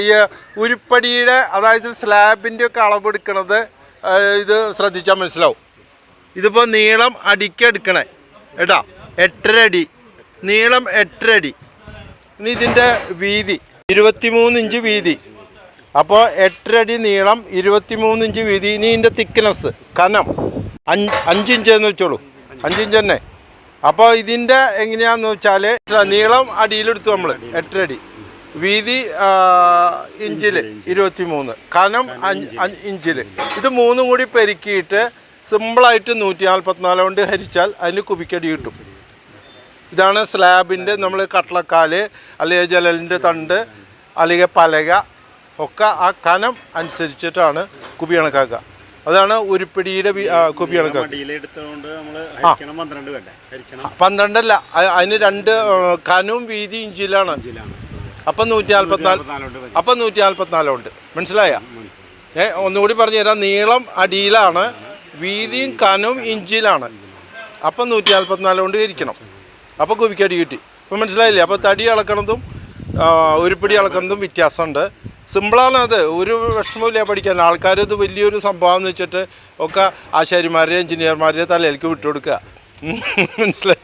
ഈ ഉരുപ്പടിയുടെ അതായത് സ്ലാബിന്റെ ഒക്കെ അളവെടുക്കണത് ഇത് ശ്രദ്ധിച്ചാൽ മനസ്സിലാവും. ഇതിപ്പോൾ നീളം അടിക്ക് എടുക്കണേ. കേട്ടാ എട്ടര അടി. നീളം എട്ടര അടി. ഇനി ഇതിന്റെ വീതി ഇരുപത്തിമൂന്ന് ഇഞ്ച് വീതി. അപ്പോൾ എട്ടര അടി നീളം ഇരുപത്തിമൂന്ന് ഇഞ്ച് വീതി. ഇനി ഇതിന്റെ തിക്നെസ് കനം. അഞ്ച് അഞ്ചിഞ്ച് എന്ന് വെച്ചോളൂ. അഞ്ചിഞ്ച് തന്നെ. അപ്പോൾ ഇതിന്റെ എങ്ങനെയാണെന്ന് വെച്ചാൽ നീളം അടിയിലെടുത്തു നമ്മൾ എട്ടര അടി. വീതി ഇഞ്ചിൽ ഇരുപത്തി മൂന്ന് കനം ഇഞ്ചിൽ ഇത് മൂന്നും കൂടി പെരുക്കിയിട്ട് സിമ്പിളായിട്ട് നൂറ്റി നാൽപ്പത്തിനാല് കൊണ്ട് ഹരിച്ചാൽ അതിന് കുബിക്കടി കിട്ടും. ഇതാണ് സ്ലാബിന്റെ നമ്മൾ കട്ടളക്കാൽ അല്ലെങ്കിൽ ജലലിന്റെ തണ്ട് അല്ലെങ്കിൽ പലക ഒക്കെ ആ കനം അനുസരിച്ചിട്ടാണ് കുബി കണക്കാക്കുക. അതാണ് ഉരുപ്പിടിയുടെ കുപി കുബി കണക്കാക്കുക. പന്ത്രണ്ടല്ല അതിന് രണ്ട് കനവും വീതി ഇഞ്ചിലാണ്. അപ്പം നൂറ്റി നാൽപ്പത്തിനാല്. അപ്പം നൂറ്റി നാൽപ്പത്തിനാലുണ്ട് മനസ്സിലായ. ഏ ഒന്നുകൂടി പറഞ്ഞു തരാം. നീളം അടിയിലാണ് വീതിയും കനവും ഇഞ്ചിലാണ് അപ്പം നൂറ്റി നാൽപ്പത്തിനാല് കൊണ്ട് ഇരിക്കണം. അപ്പോൾ കുവിക്കടി കിട്ടി. ഇപ്പം മനസ്സിലായില്ലേ? അപ്പോൾ തടി അളക്കണതും ഒരു ഉരുപ്പിടി അളക്കണതും വ്യത്യാസമുണ്ട്. സിമ്പിളാണ് അത്. ഒരു വിഷമമില്ല പഠിക്കാൻ. ആൾക്കാർ ഇത് വലിയൊരു സംഭവം എന്ന് വെച്ചിട്ട് ഒക്കെ ആശാരിമാരെ എഞ്ചിനീയർമാരെ തലയിലേക്ക് വിട്ടുകൊടുക്കുക. മനസ്സിലായി?